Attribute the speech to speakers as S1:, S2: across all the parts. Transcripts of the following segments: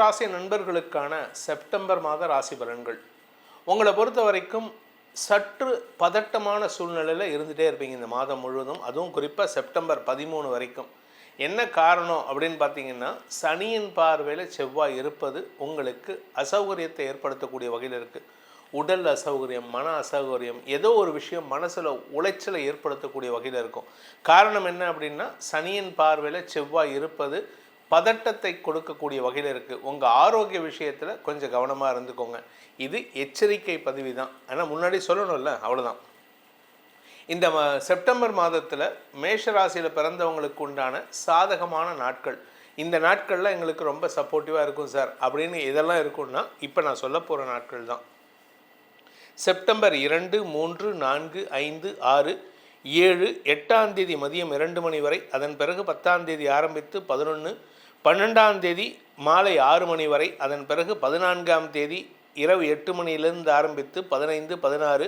S1: ராசி நண்பர்களுக்கான செப்டம்பர் மாத ராசி பலன்கள். உங்களை பொறுத்த வரைக்கும் சற்று பதட்டமான சூழ்நிலையில் இருந்துகிட்டே இருப்பீங்க இந்த மாதம் முழுவதும். அதுவும் குறிப்பாக செப்டம்பர் பதிமூணு வரைக்கும். என்ன காரணம் அப்படின்னு பார்த்தீங்கன்னா சனியின் பார்வையில் செவ்வாய் இருப்பது உங்களுக்கு அசௌகரியத்தை ஏற்படுத்தக்கூடிய வகையில் இருக்குது உடல் அசௌகரியம் மன அசௌகரியம் ஏதோ ஒரு விஷயம் மனசில் உளைச்சலை ஏற்படுத்தக்கூடிய வகையில் இருக்கும். காரணம் என்ன அப்படின்னா சனியின் பார்வையில் செவ்வாய் இருப்பது பதட்டத்தை கொடுக்கக்கூடிய வகையில் இருக்குது உங்கள் ஆரோக்கிய விஷயத்தில் கொஞ்சம் கவனமாக இருந்துக்கோங்க. இது எச்சரிக்கை பதிவு தான் ஆனால் முன்னாடி சொல்லணும்ல அவ்வளோதான் இந்த செப்டம்பர் மாதத்தில் மேஷராசியில் பிறந்தவங்களுக்கு உண்டான சாதகமான நாட்கள். இந்த நாட்களில் எங்களுக்கு ரொம்ப சப்போர்ட்டிவாக இருக்கும் சார். அப்படின்னு இதெல்லாம் இருக்கும்னா இப்போ நான் சொல்ல போகிற நாட்கள் தான். செப்டம்பர் இரண்டு மூன்று நான்கு ஐந்து ஆறு ஏழு எட்டாம் தேதி மதியம் இரண்டு மணி வரை அதன் பிறகு பத்தாம் தேதி ஆரம்பித்து பதினொன்று பன்னெண்டாம் தேதி மாலை ஆறு மணி வரை அதன் பிறகு பதினான்காம் தேதி இரவு எட்டு மணியிலிருந்து ஆரம்பித்து பதினைந்து பதினாறு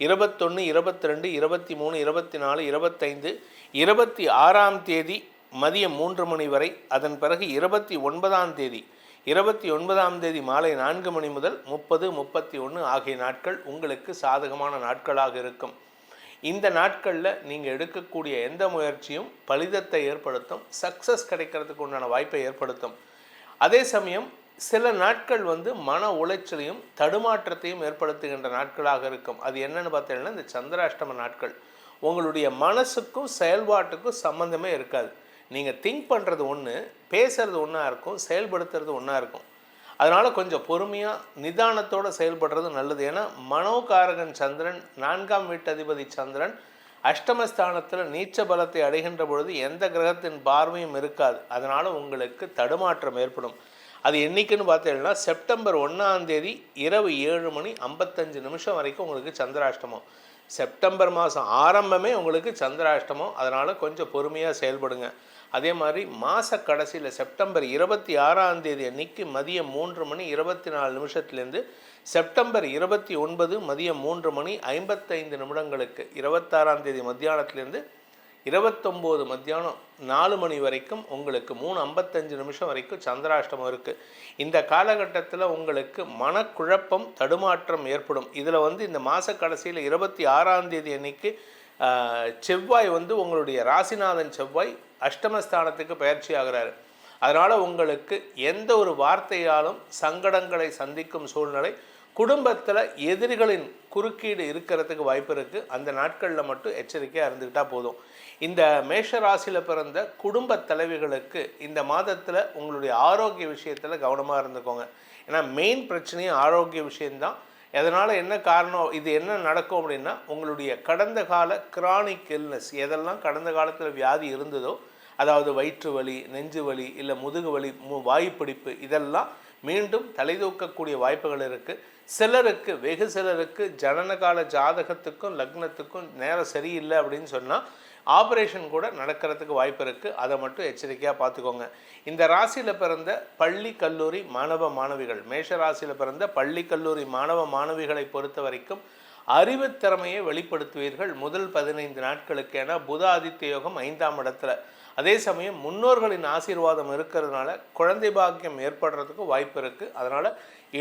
S1: இருபத்தொன்று இருபத்தி ரெண்டு இருபத்தி மூணு இருபத்தி நாலு இருபத்தைந்து இருபத்தி ஆறாம் தேதி மதியம் மூன்று மணி வரை அதன் பிறகு இருபத்தி ஒன்பதாம் தேதி இருபத்தி ஒன்பதாம் தேதி மாலை நான்கு மணி முதல் முப்பது முப்பத்தி ஒன்று ஆகிய நாட்கள் உங்களுக்கு சாதகமான நாட்களாக இருக்கும். இந்த நாட்களில் நீங்கள் எடுக்கக்கூடிய எந்த முயற்சியும் பலிதத்தை ஏற்படுத்தும் சக்ஸஸ் கிடைக்கிறதுக்கு உண்டான வாய்ப்பை ஏற்படுத்தும். அதே சமயம் சில நாட்கள் வந்து மன உளைச்சலையும் தடுமாற்றத்தையும் ஏற்படுத்துகின்ற நாட்களாக இருக்கும். அது என்னென்னு பார்த்தீங்கன்னா இந்த சந்திராஷ்டம நாட்கள். உங்களுடைய மனசுக்கும் செயல்பாட்டுக்கும் சம்மந்தமே இருக்காது. நீங்கள் திங்க் பண்ணுறது ஒன்று பேசுறது ஒன்றா இருக்கும் செயல்படுத்துறது ஒன்றா இருக்கும். அதனால் கொஞ்சம் பொறுமையாக நிதானத்தோடு செயல்படுறது நல்லது. ஏன்னா மனோகாரகன் சந்திரன் நான்காம் வீட்டதிபதி சந்திரன் அஷ்டமஸ்தானத்தில் நீச்ச பலத்தை அடைகின்ற பொழுது எந்த கிரகத்தின் பார்வையும் இருக்காது. அதனால் உங்களுக்கு தடுமாற்றம் ஏற்படும். அது என்றைக்குன்னு பார்த்தீங்கன்னா செப்டம்பர் ஒன்றாம் தேதி இரவு ஏழு மணி ஐம்பத்தஞ்சு நிமிஷம் வரைக்கும் உங்களுக்கு சந்திராஷ்டமம். செப்டம்பர் மாதம் ஆரம்பமே உங்களுக்கு சந்திராஷ்டமம். அதனால் கொஞ்சம் பொறுமையாக செயல்படுங்க. அதே மாதிரி மாத கடைசியில் செப்டம்பர் இருபத்தி ஆறாம் தேதி அன்னைக்கு மதியம் மூன்று மணி இருபத்தி நாலு நிமிஷத்துலேருந்து செப்டம்பர் இருபத்தி ஒன்பது மதியம் மூன்று மணி ஐம்பத்தைந்து நிமிடங்களுக்கு இருபத்தாறாம் தேதி மத்தியானத்துலேருந்து இருபத்தொம்போது மத்தியானம் நாலு மணி வரைக்கும் உங்களுக்கு மூணு ஐம்பத்தஞ்சு நிமிஷம் வரைக்கும் சந்திராஷ்டமம் இருக்குது இந்த காலகட்டத்தில் உங்களுக்கு மனக்குழப்பம் தடுமாற்றம் ஏற்படும். இதில் வந்து இந்த மாத கடைசியில் இருபத்தி ஆறாம் தேதி அன்னைக்கு செவ்வாய் வந்து உங்களுடைய ராசிநாதன் செவ்வாய் அஷ்டமஸ்தானத்துக்கு பயிற்சி ஆகிறாரு. அதனால் உங்களுக்கு எந்த ஒரு வார்த்தையாலும் சங்கடங்களை சந்திக்கும் சூழ்நிலை குடும்பத்தில் எதிரிகளின் குறுக்கீடு இருக்கிறதுக்கு வாய்ப்பு இருக்குது அந்த நாட்களில் மட்டும் எச்சரிக்கையாக இருந்துக்கிட்டால் போதும். இந்த மேஷ ராசியில் பிறந்த குடும்ப தலைவிகளுக்கு இந்த மாதத்தில் உங்களுடைய ஆரோக்கிய விஷயத்தில் கவனமாக இருந்துக்கோங்க. ஏன்னா மெயின் பிரச்சனையும் ஆரோக்கிய விஷயம்தான். அதனால் என்ன காரணம் இது என்ன நடக்கும் அப்படின்னா உங்களுடைய கடந்த கால கிரானிக் இல்னஸ் எதெல்லாம் கடந்த காலத்தில் வியாதி இருந்ததோ அதாவது வயிற்று வலி நெஞ்சு வலி இல்லை முதுகு வலி மு வாய்ப்பிடிப்பு இதெல்லாம் மீண்டும் தலைதூக்கக்கூடிய வாய்ப்புகள் இருக்குது சிலருக்கு வெகு சிலருக்கு ஜனனகால ஜாதகத்துக்கும் லக்னத்துக்கும் நேரம் சரியில்லை அப்படின்னு சொன்னால் ஆப்ரேஷன் கூட நடக்கிறதுக்கு வாய்ப்பு இருக்குது அதை மட்டும் எச்சரிக்கையாக பார்த்துக்கோங்க. இந்த ராசியில் பிறந்த பள்ளி கல்லூரி மாணவ மாணவிகள். மேஷ ராசியில் பிறந்த பள்ளி கல்லூரி மாணவ மாணவிகளை பொறுத்த வரைக்கும் அறிவுத் திறமையை வெளிப்படுத்துவீர்கள். முதல் பதினைந்து நாட்களுக்கு. என புத ஆதித்ய யோகம் ஐந்தாம் இடத்துல. அதே சமயம் முன்னோர்களின் ஆசீர்வாதம் இருக்கிறதுனால குழந்தை பாக்கியம் ஏற்படுறதுக்கு வாய்ப்பு இருக்குது அதனால்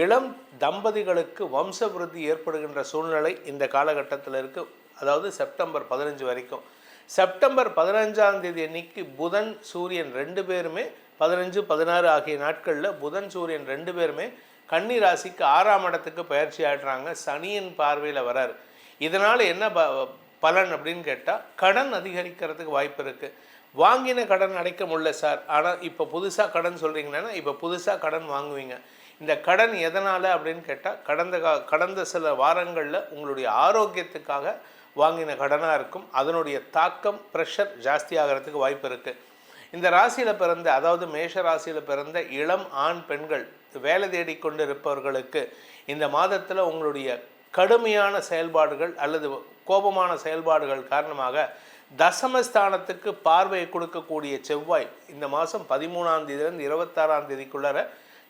S1: இளம் தம்பதிகளுக்கு வம்ச விருத்தி ஏற்படுகின்ற சூழ்நிலை இந்த காலகட்டத்தில் இருக்குது அதாவது செப்டம்பர் பதினஞ்சு வரைக்கும். செப்டம்பர் பதினஞ்சாம் தேதி அன்னைக்கு புதன் சூரியன் ரெண்டு பேருமே பதினஞ்சு பதினாறு ஆகிய நாட்களில் புதன் சூரியன் ரெண்டு பேருமே கன்னி ராசிக்கு ஆறாம் இடத்துக்கு பயிற்சி ஆடுறாங்க சனியின் பார்வையில் வரார். இதனால் என்ன ப பலன் அப்படின்னு கேட்டால் கடன் அதிகரிக்கிறதுக்கு வாய்ப்பு இருக்குது வாங்கின கடன் அடைக்க முடியல சார். ஆனால் இப்போ புதுசாக கடன் சொல்கிறீங்கன்னா இப்போ புதுசாக கடன் வாங்குவீங்க. இந்த கடன் எதனால் அப்படின்னு கேட்டால் கடந்த கா கடந்த சில வாரங்களில் உங்களுடைய ஆரோக்கியத்துக்காக வாங்கின கடனாக இருக்கும். அதனுடைய தாக்கம் ப்ரெஷர் ஜாஸ்தி ஆகிறதுக்கு வாய்ப்பு இருக்குது இந்த ராசியில் பிறந்த அதாவது மேஷ ராசியில் பிறந்த இளம் ஆண் பெண்கள் வேலை தேடிக்கொண்டு இருப்பவர்களுக்கு இந்த மாதத்தில் உங்களுடைய கடுமையான செயல்பாடுகள் அல்லது கோபமான செயல்பாடுகள் காரணமாக தசமஸ்தானத்துக்கு பார்வையை கொடுக்கக்கூடிய செவ்வாய் இந்த மாதம் பதிமூணாம் தேதியிலிருந்து இருபத்தாறாம் தேதிக்குள்ளார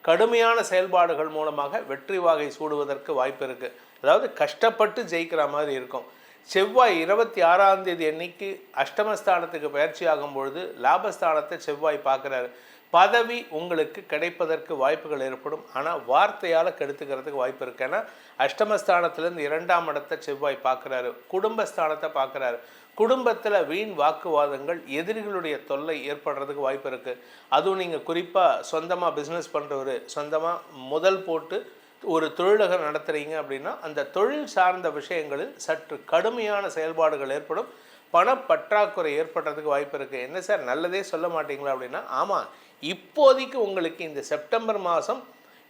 S1: கடுமையான செயல்பாடுகள் மூலமாக வெற்றி வாகை சூடுவதற்கு வாய்ப்பு இருக்குது அதாவது கஷ்டப்பட்டு ஜெயிக்கிற மாதிரி இருக்கும். செவ்வாய் இருபத்தி ஆறாம் தேதி அன்னைக்கு அஷ்டமஸ்தானத்துக்கு பயிற்சி ஆகும் பொழுது லாபஸ்தானத்தை செவ்வாய் பார்க்குறாரு. பதவி உங்களுக்கு கிடைப்பதற்கு வாய்ப்புகள் ஏற்படும். ஆனால் வார்த்தையால் கெடுத்துக்கிறதுக்கு வாய்ப்பு இருக்கு. ஏன்னா அஷ்டமஸ்தானத்திலேருந்து இரண்டாம் இடத்தை செவ்வாய் பார்க்குறாரு. குடும்பஸ்தானத்தை பார்க்குறாரு. குடும்பத்தில் வீண் வாக்குவாதங்கள் எதிரிகளுடைய தொல்லை ஏற்படுறதுக்கு வாய்ப்பு இருக்குது அதுவும் நீங்கள் குறிப்பாக சொந்தமாக பிஸ்னஸ் பண்ணுறவர் சொந்தமாக முதல் போட்டு ஒரு தொழிலகம் நடத்துகிறீங்க அப்படின்னா அந்த தொழில் சார்ந்த விஷயங்களில் சற்று கடுமையான செயல்பாடுகள் ஏற்படும். பணப்பற்றாக்குறை ஏற்படுறதுக்கு வாய்ப்பு இருக்குது என்ன சார் நல்லதே சொல்ல மாட்டீங்களா அப்படின்னா ஆமாம் இப்போதைக்கு உங்களுக்கு இந்த செப்டம்பர் மாதம்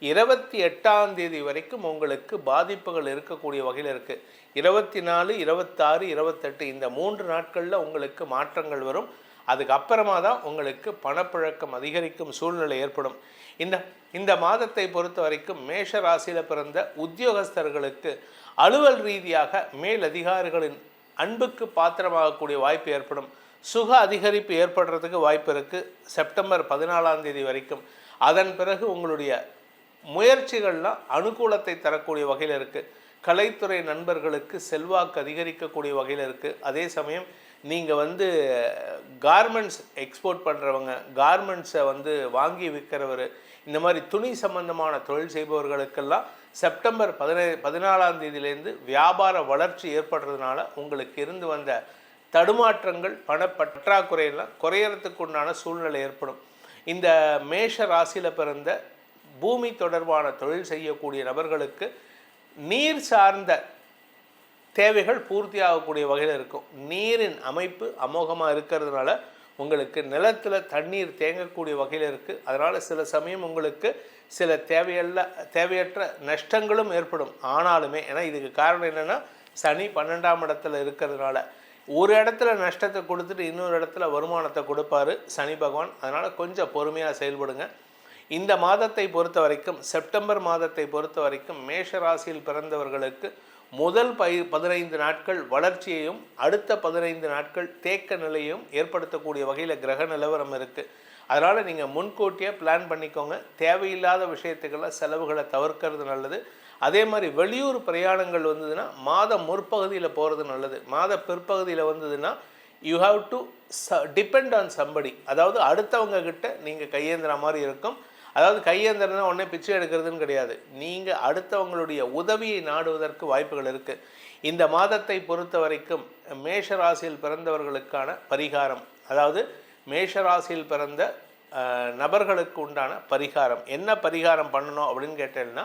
S1: இருபத்தி எட்டாம் தேதி வரைக்கும் உங்களுக்கு பாதிப்புகள் இருக்கக்கூடிய வகையில் இருக்குது இருபத்தி நாலு இருபத்தாறு இருபத்தெட்டு இந்த மூன்று நாட்களில் உங்களுக்கு மாற்றங்கள் வரும். அதுக்கப்புறமா தான் உங்களுக்கு பணப்புழக்கம் அதிகரிக்கும் சூழ்நிலை ஏற்படும். இந்த இந்த மாதத்தை பொறுத்த வரைக்கும் மேஷ ராசியில் பிறந்த உத்தியோகஸ்தர்களுக்கு அலுவல் ரீதியாக மேல் அதிகாரிகளின் அன்புக்கு பாத்திரமாகக்கூடிய வாய்ப்பு ஏற்படும். சுக அதிகரிப்பு ஏற்படுறதுக்கு வாய்ப்பு இருக்குது செப்டம்பர் பதினாலாம் தேதி வரைக்கும். அதன் பிறகு உங்களுடைய முயற்சிகள்லாம் அனுகூலத்தை தரக்கூடிய வகையில் இருக்குது கலைத்துறை நண்பர்களுக்கு செல்வாக்கு அதிகரிக்கக்கூடிய வகையில் இருக்குது அதே சமயம் நீங்கள் வந்து கார்மெண்ட்ஸ் எக்ஸ்போர்ட் பண்ணுறவங்க கார்மெண்ட்ஸை வந்து வாங்கி விற்கிறவர் இந்த மாதிரி துணி சம்பந்தமான தொழில் செய்பவர்களுக்கெல்லாம் செப்டம்பர் பதினே பதினாலாம் தேதியிலேருந்து வியாபார வளர்ச்சி ஏற்படுறதுனால உங்களுக்கு இருந்து வந்த தடுமாற்றங்கள் பண பற்றாக்குறையெல்லாம் குறையறதுக்கு உண்டான சூழ்நிலை ஏற்படும். இந்த மேஷ ராசியில் பிறந்த பூமி தொடர்பான தொழில் செய்யக்கூடிய நபர்களுக்கு நீர் சார்ந்த தேவைகள் பூர்த்தி ஆகக்கூடிய வகையில் இருக்கும். நீரின் அமைப்பு அமோகமாக இருக்கிறதுனால உங்களுக்கு நிலத்தில் தண்ணீர் தேங்கக்கூடிய வகையில் இருக்குது அதனால் சில சமயம் உங்களுக்கு சில தேவையல்ல தேவையற்ற நஷ்டங்களும் ஏற்படும். ஆனாலுமே ஏன்னா இதுக்கு காரணம் என்னென்னா சனி பன்னெண்டாம் இடத்துல இருக்கிறதுனால. ஒரு இடத்துல நஷ்டத்தை கொடுத்துட்டு இன்னொரு இடத்துல வருமானத்தை கொடுப்பாரு சனி பகவான். அதனால் கொஞ்சம் பொறுமையாக செயல்படுங்க. இந்த மாதத்தை பொறுத்த வரைக்கும் செப்டம்பர் மாதத்தை பொறுத்த வரைக்கும் மேஷ ராசியில் பிறந்தவர்களுக்கு முதல் பை பதினைந்து நாட்கள் வளர்ச்சியையும் அடுத்த பதினைந்து நாட்கள் தேக்க நிலையும் ஏற்படுத்தக்கூடிய வகையில் கிரக நிலவரம் இருக்குது அதனால் நீங்கள் முன்கூட்டியே பிளான் பண்ணிக்கோங்க. தேவையில்லாத விஷயத்துக்கெல்லாம் செலவுகளை தவிர்க்கிறது நல்லது. அதே மாதிரி வெளியூர் பிரயாணங்கள் வந்ததுன்னா மாத முற்பகுதியில் போகிறது நல்லது. மாத பிற்பகுதியில் வந்ததுன்னா யூ ஹாவ் டு ச டிபெண்ட் ஆன் சம்படி அதாவது அடுத்தவங்க கிட்ட நீங்கள் கையேந்திர மாதிரி இருக்கும். அதாவது கையேந்திரனா உடனே பிச்சை எடுக்கிறதுன்னு கிடையாது. நீங்கள் அடுத்தவங்களுடைய உதவியை நாடுவதற்கு வாய்ப்புகள் இருக்குது இந்த மாதத்தை பொறுத்த வரைக்கும் மேஷ ராசியில் பிறந்தவர்களுக்கான பரிகாரம் அதாவது மேஷ ராசியில் பிறந்த நபர்களுக்கு உண்டான பரிகாரம். என்ன பரிகாரம் பண்ணணும் அப்படின்னு கேட்டேன்னா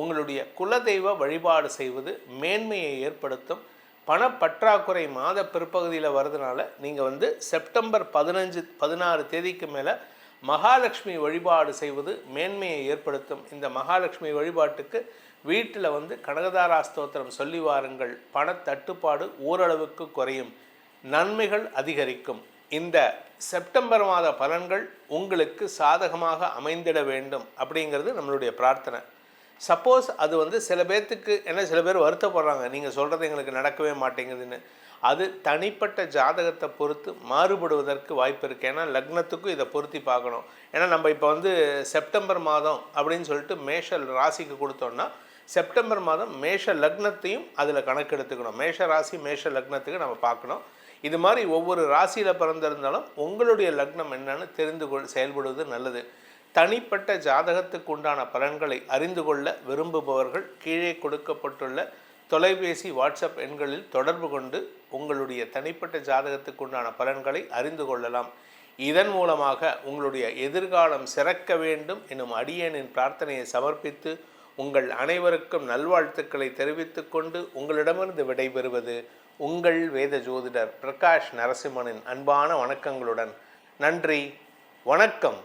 S1: உங்களுடைய குலதெய்வ வழிபாடு செய்வது மேன்மையை ஏற்படுத்தும். பணப்பற்றாக்குறை மாத பிற்பகுதியில் வர்றதுனால நீங்கள் வந்து செப்டம்பர் பதினஞ்சு பதினாறு தேதிக்கு மேலே மகாலட்சுமி வழிபாடு செய்வது மேன்மையை ஏற்படுத்தும். இந்த மகாலட்சுமி வழிபாட்டுக்கு வீட்டில் வந்து கனகதாரா ஸ்தோத்திரம் சொல்லி வாருங்கள். பணத்தட்டுப்பாடு ஓரளவுக்கு குறையும். நன்மைகள் அதிகரிக்கும். இந்த செப்டம்பர் மாத பலன்கள் உங்களுக்கு சாதகமாக அமைந்திட வேண்டும் அப்படிங்கிறது நம்மளுடைய பிரார்த்தனை. சப்போஸ் அது வந்து சில பேர்த்துக்கு என்ன சில பேர் வருத்தப்படுறாங்க. நீங்கள் சொல்கிறது எங்களுக்கு நடக்கவே மாட்டேங்குதுன்னு. அது தனிப்பட்ட ஜாதகத்தை பொறுத்து மாறுபடுவதற்கு வாய்ப்பு இருக்குது ஏன்னா லக்னத்துக்கும் இதை பொருத்தி பார்க்கணும். ஏன்னா நம்ம இப்போ வந்து செப்டம்பர் மாதம் அப்படின்னு சொல்லிட்டு மேஷ ராசிக்கு கொடுத்தோம்னா செப்டம்பர் மாதம் மேஷ லக்னத்தையும் அதில் கணக்கெடுத்துக்கணும். மேஷ ராசி மேஷ லக்னத்துக்கு நம்ம பார்க்கணும். இது மாதிரி ஒவ்வொரு ராசியில் பிறந்திருந்தாலும் உங்களுடைய லக்னம் என்னன்னு தெரிந்து கொள் செயல்படுவது நல்லது. தனிப்பட்ட ஜாதகத்துக்கு உண்டான பலன்களை அறிந்து கொள்ள விரும்புபவர்கள் கீழே கொடுக்கப்பட்டுள்ள தொலைபேசி வாட்ஸ்அப் எண்களில் தொடர்பு கொண்டு உங்களுடைய தனிப்பட்ட ஜாதகத்துக்கு உண்டான பலன்களை அறிந்து கொள்ளலாம். இதன் மூலமாக உங்களுடைய எதிர்காலம் சிறக்க வேண்டும் எனும் அடியேனின் பிரார்த்தனையை சமர்ப்பித்து உங்கள் அனைவருக்கும் நல்வாழ்த்துக்களை தெரிவித்துக்கொண்டு உங்களிடமிருந்து விடைபெறுவது உங்கள் வேத ஜோதிடர் பிரகாஷ் நரசிம்மனின் அன்பான வணக்கங்களுடன். நன்றி. வணக்கம்.